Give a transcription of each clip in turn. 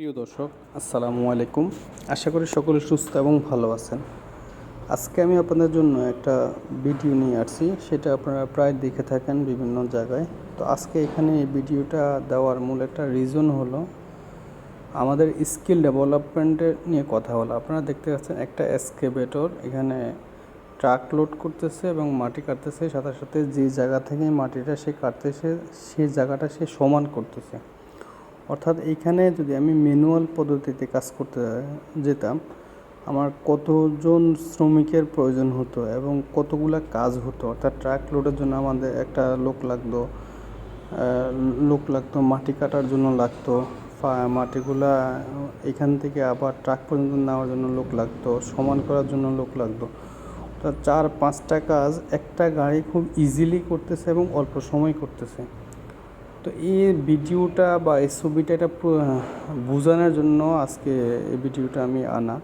প্রিয় দর্শক, আসসালামু আলাইকুম। আশা করি সকলে সুস্থ এবং ভালো আছেন। আজকে আমি আপনাদের জন্য একটা ভিডিও নিয়ে আসছি। সেটা আপনারা প্রায় দেখে থাকেন বিভিন্ন জায়গায়। তো আজকে এখানে এই ভিডিওটা দেওয়ার মূল একটা রিজন হলো, আমাদের স্কিল ডেভেলপমেন্টের নিয়ে কথা হলো। আপনারা দেখতে পাচ্ছেন একটা এসকেভেটর এখানে ট্রাক লোড করতেছে এবং মাটি কাটতেছে। সাথে সাথে যে জায়গা থেকে মাটিটা সে কাটতেছে সেই জায়গাটা সে সমান করতেছে। অর্থাৎ এইখানে যদি আমি ম্যানুয়াল পদ্ধতিতে কাজ করতে, যেতাম, আমার কতজন শ্রমিকের প্রয়োজন হতো এবং কতগুলা কাজ হতো? অর্থাৎ ট্রাক লোডের জন্য আমাদের একটা লোক লাগতো লোক লাগতো, মাটি কাটার জন্য লাগতো মাটিগুলা এখান থেকে আবার ট্রাক পর্যন্ত নেওয়ার জন্য লোক লাগতো, সমান করার জন্য লোক লাগতো। অর্থাৎ চার, পাঁচটা কাজ একটা গাড়ি খুব ইজিলি করতেছে এবং অল্প সময় করতেছে। তো এই ভিডিওটা বা এই ছবিটা এটা বোঝানোর জন্য আজকে এই ভিডিওটা আমি আনা।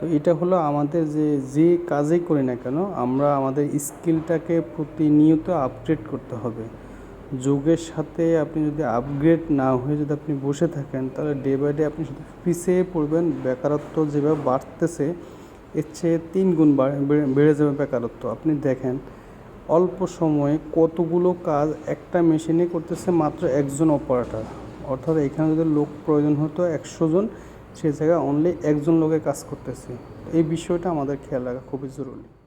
তো এটা হলো আমাদের যে যে কাজই করি না কেন, আমরা আমাদের স্কিলটাকে প্রতিনিয়ত আপগ্রেড করতে হবে। যুগের সাথে আপনি যদি আপগ্রেড না হয়ে যদি আপনি বসে থাকেন, তাহলে ডে বাই ডে আপনি শুধু পিছিয়ে পড়বেন, বেকারত্ব যেভাবে বাড়তেছে, এর চেয়ে তিন গুণ বেড়ে- বেড়ে যাবে বেকারত্ব। আপনি দেখেন অল্প সময়ে কতগুলো কাজ একটা মেশিনে করতেছে মাত্র একজন অপারেটার অর্থাৎ এখানে যদি লোক প্রয়োজন হতো একশো জন সে জায়গায় অনলি একজন লোকে কাজ করতেছে। এই বিষয়টা আমাদের খেয়াল রাখা খুবই জরুরি।